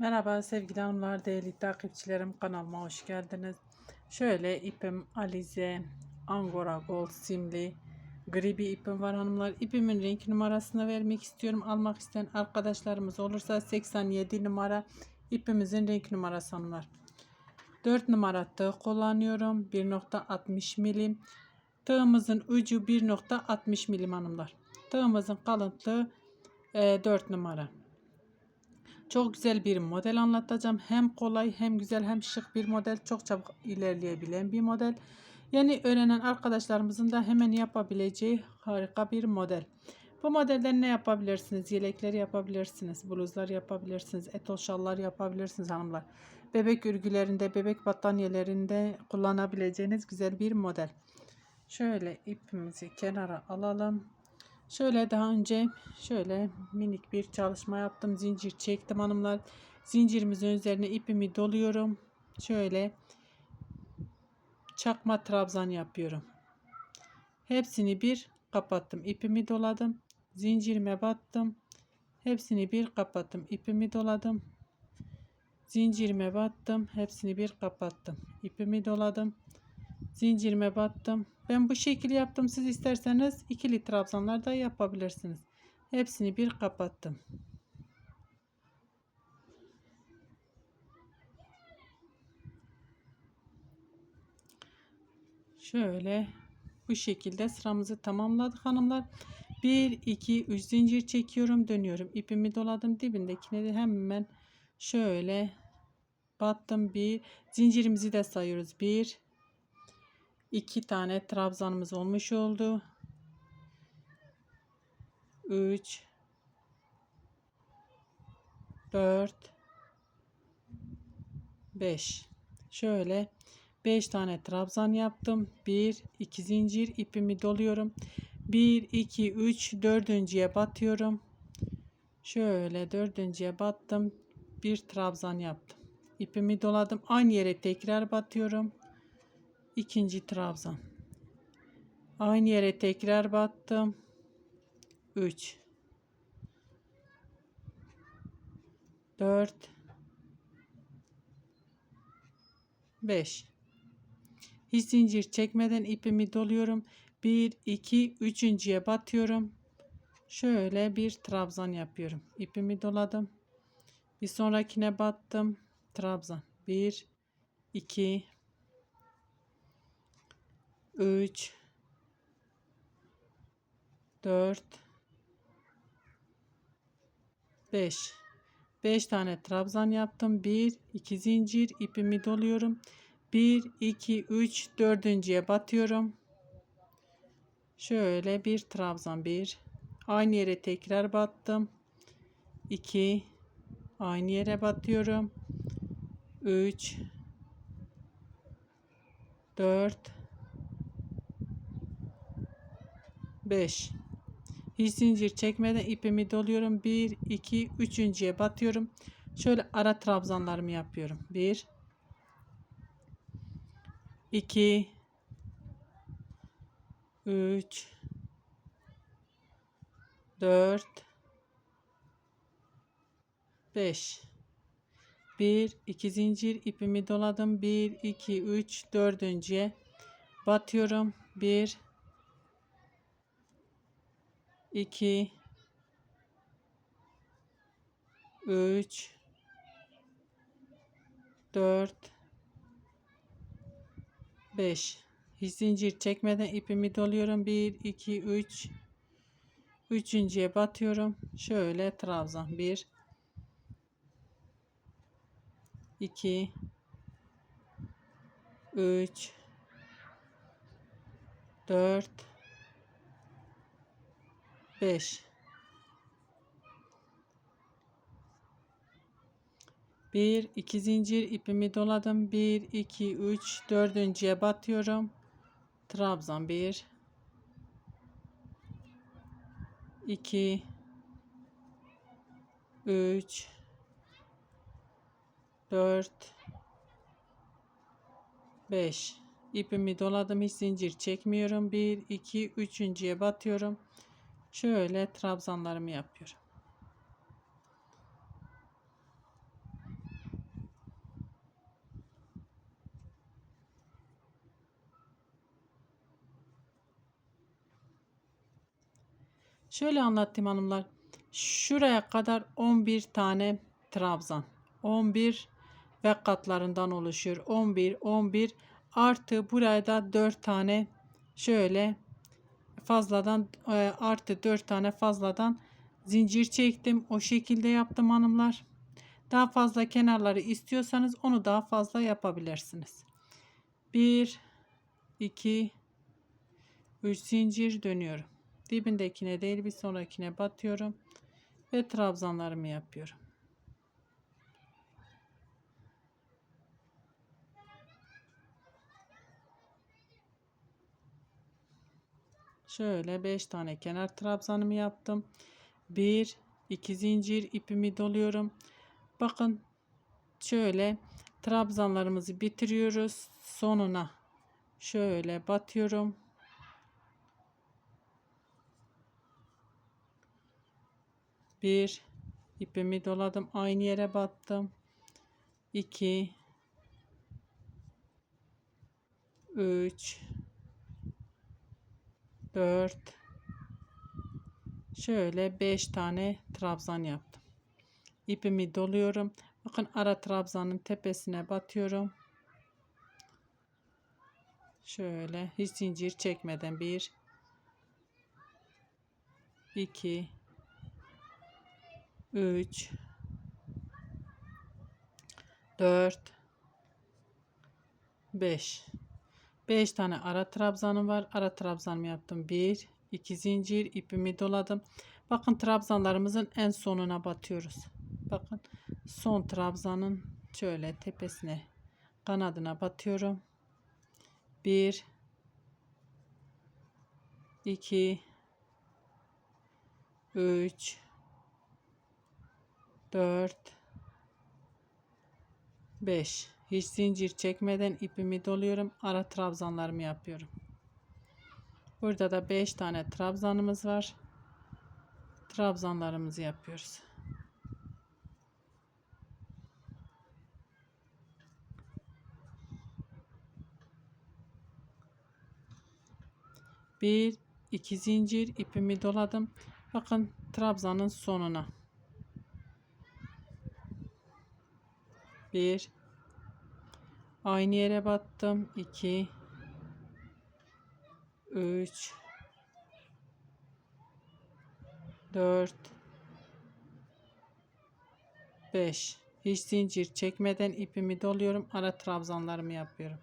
Merhaba sevgili hanımlar, değerli takipçilerim kanalıma hoş geldiniz. Şöyle ipim Alize Angora Gold simli gri bir ipim var hanımlar. İpimin renk numarasını vermek istiyorum. Almak isteyen arkadaşlarımız olursa 87 numara ipimizin renk numarası hanımlar. 4 numara tığ kullanıyorum. 1.60 milim. Tığımızın ucu 1.60 milim hanımlar. Tığımızın kalınlığı e, 4 numara. Çok güzel bir model anlatacağım. Hem kolay hem güzel hem şık bir model. Çok çabuk ilerleyebilen bir model. Yeni öğrenen arkadaşlarımızın da hemen yapabileceği harika bir model. Bu modelden ne yapabilirsiniz? Yelekler yapabilirsiniz, bluzlar yapabilirsiniz, etol şallar yapabilirsiniz hanımlar. Bebek örgülerinde, bebek battaniyelerinde kullanabileceğiniz güzel bir model. Şöyle ipimizi kenara alalım. Şöyle daha önce şöyle minik bir çalışma yaptım. Zincir çektim hanımlar. Zincirimizin üzerine ipimi doluyorum. Şöyle çakma trabzan yapıyorum. Hepsini bir kapattım. İpimi doladım. Zincirime battım. Hepsini bir kapattım. İpimi doladım. Zincirime battım. Hepsini bir kapattım. İpimi doladım. Zincirime battım. Ben bu şekil yaptım. Siz isterseniz ikili trabzanlar da yapabilirsiniz. Hepsini bir kapattım. Şöyle bu şekilde sıramızı tamamladık hanımlar. 1 2 3 zincir çekiyorum, dönüyorum. İpimi doladım. Dibindekine de hemen şöyle battım. Bir zincirimizi de sayıyoruz. 1 2 tane trabzanımız olmuş oldu. 3 4 5 şöyle 5 tane trabzan yaptım. 1 2 zincir ipimi doluyorum. 1 2 3 dördüncüye batıyorum. Şöyle dördüncüye battım. Bir trabzan yaptım. İpimi doladım. Aynı yere tekrar batıyorum ikinci trabzan. Aynı yere tekrar battım. 3 4 5 hiç zincir çekmeden ipimi doluyorum. 1 2 üçüncüye batıyorum. Şöyle bir trabzan yapıyorum. İpimi doladım. Bir sonrakine battım. Trabzan. 1 2 3 4 5 5 tane trabzan yaptım. 1 2 zincir ipimi doluyorum. 1 2 3 dördüncüye batıyorum. Şöyle bir trabzan. 1 aynı yere tekrar battım. 2 aynı yere batıyorum. 3 4 5 hiç zincir çekmeden ipimi doluyorum. 1 2 üçüncüye batıyorum. Şöyle ara trabzanlarımı yapıyorum. 1 2 3 4 5 1 2 zincir ipimi doladım. 1 2 3 dördüncüye batıyorum. 1 2 3 4 5 hiç zincir çekmeden ipimi doluyorum. 1 2 3 üçüncüye batıyorum. Şöyle trabzan. 1 2 3 4 5 1 2 zincir ipimi doladım. 1 2 3 dördüncüye batıyorum. Trabzan 1 2 3 4 5 ipimi doladım. Hiç zincir çekmiyorum. 1 2 üçüncüye batıyorum şöyle trabzanlarımı yapıyorum. Şöyle anlattım hanımlar. Şuraya kadar 11 tane trabzan. 11 ve katlarından oluşuyor. 11, 11 artı buraya da 4 tane şöyle fazladan e, artı 4 tane fazladan zincir çektim. O şekilde yaptım hanımlar. Daha fazla kenarları istiyorsanız onu daha fazla yapabilirsiniz. 1 2 3 zincir dönüyorum. Dibindekine değil bir sonrakine batıyorum ve trabzanlarımı yapıyorum. Şöyle 5 tane kenar trabzanımı yaptım. 1 2 zincir ipimi doluyorum. Bakın şöyle trabzanlarımızı bitiriyoruz. Sonuna şöyle batıyorum. Bir ipimi doladım. Aynı yere battım. 2 3 4 şöyle 5 tane trabzan yaptım. İpimi doluyorum. Bakın ara trabzanın tepesine batıyorum. Şöyle hiç zincir çekmeden 1 2 3 4 5 5 tane ara trabzanım var. Ara trabzanımı yaptım. 1 2 zincir ipimi doladım. Bakın trabzanlarımızın en sonuna batıyoruz. Bakın son trabzanın şöyle tepesine kanadına batıyorum. 1 2 3 4 5 hiç zincir çekmeden ipimi doluyorum ara trabzanlarımı yapıyorum. Burada da 5 tane trabzanımız var. Trabzanlarımızı yapıyoruz. Bir iki zincir ipimi doladım. Bakın trabzanın sonuna. 1 aynı yere battım. 2 3 4 5 hiç zincir çekmeden ipimi doluyorum. Ara trabzanlarımı yapıyorum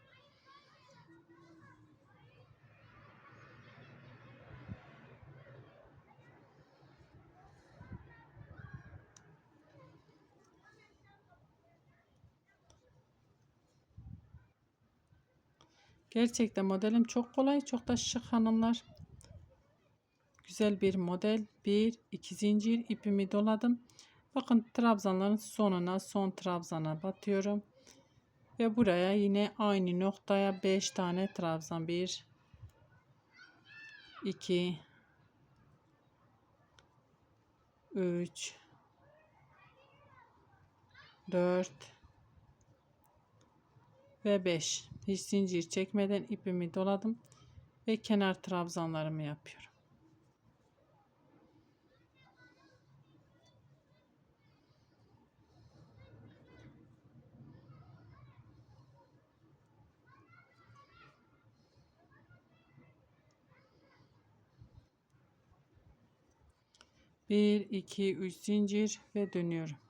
Gerçekten modelim çok kolay. Çok da şık hanımlar. Güzel bir model. Bir, iki zincir ipimi doladım. Bakın trabzanların sonuna son trabzana batıyorum. Ve buraya yine aynı noktaya 5 tane trabzan. 1 2 3 4 ve 5 hiç zincir çekmeden ipimi doladım ve kenar trabzanlarımı yapıyorum. Bir, iki, üç zincir ve dönüyorum.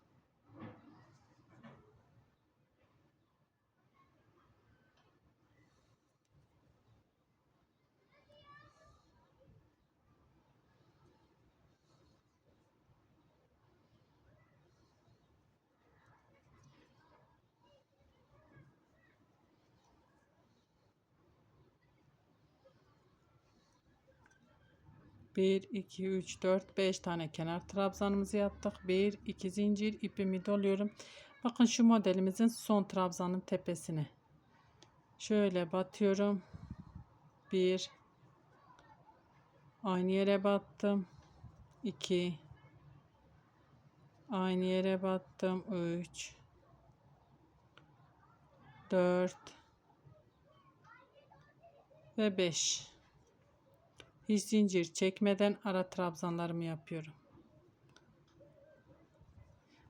Bir, iki, üç, dört, beş tane kenar trabzanımızı yaptık. Bir, iki zincir ipimi doluyorum. Bakın şu modelimizin son trabzanın tepesine. Şöyle batıyorum. Bir, aynı yere battım. 2 aynı yere battım 3 4 ve 5 Hiç zincir çekmeden ara trabzanlarımı yapıyorum.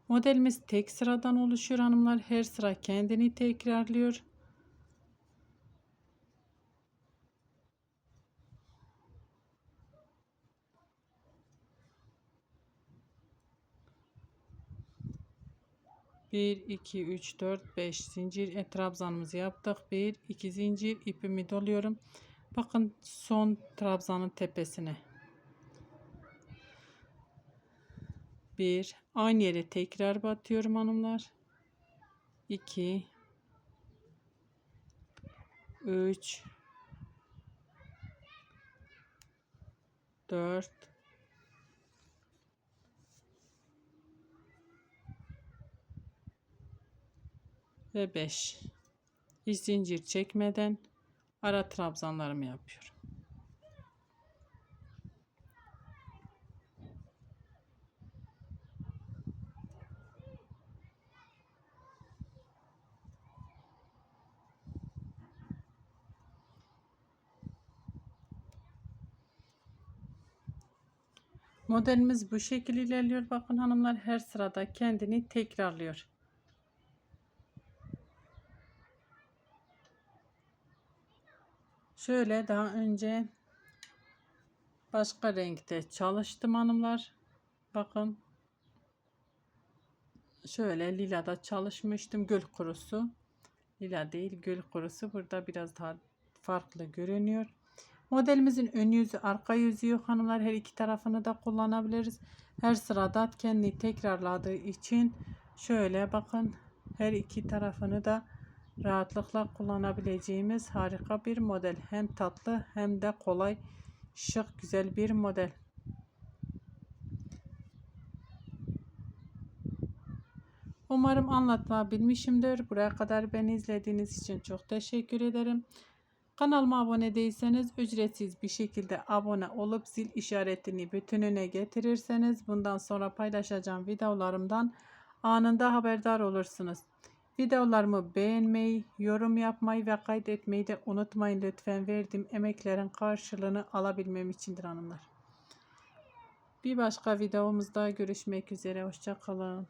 Modelimiz tek sıradan oluşuyor hanımlar. Her sıra kendini tekrarlıyor. Bir, iki, üç, dört, beş zincir e, trabzanımızı yaptık. Bir, iki zincir ipimi doluyorum. Bakın son trabzanın tepesine. Bir, aynı yere tekrar batıyorum hanımlar. 2 3 4 ve 5 hiç zincir çekmeden ara trabzanlarımı yapıyorum. Modelimiz bu şekilde ilerliyor. Bakın hanımlar her sırada kendini tekrarlıyor. Şöyle daha önce başka renkte çalıştım hanımlar. Bakın. Şöyle lilada çalışmıştım. Gül kurusu. Lila değil gül kurusu. Burada biraz daha farklı görünüyor. Modelimizin ön yüzü arka yüzü yok hanımlar. Her iki tarafını da kullanabiliriz. Her sırada kendini tekrarladığı için şöyle bakın her iki tarafını da rahatlıkla kullanabileceğimiz harika bir model. Hem tatlı hem de kolay şık güzel bir model. Umarım anlatabilmişimdir. Buraya kadar beni izlediğiniz için çok teşekkür ederim. Kanalıma abone değilseniz ücretsiz bir şekilde abone olup zil işaretini bütününe getirirseniz bundan sonra paylaşacağım videolarımdan anında haberdar olursunuz. Videolarımı beğenmeyi, yorum yapmayı ve kaydetmeyi de unutmayın lütfen. Verdiğim emeklerin karşılığını alabilmem içindir hanımlar. Bir başka videomuzda görüşmek üzere. Hoşçakalın.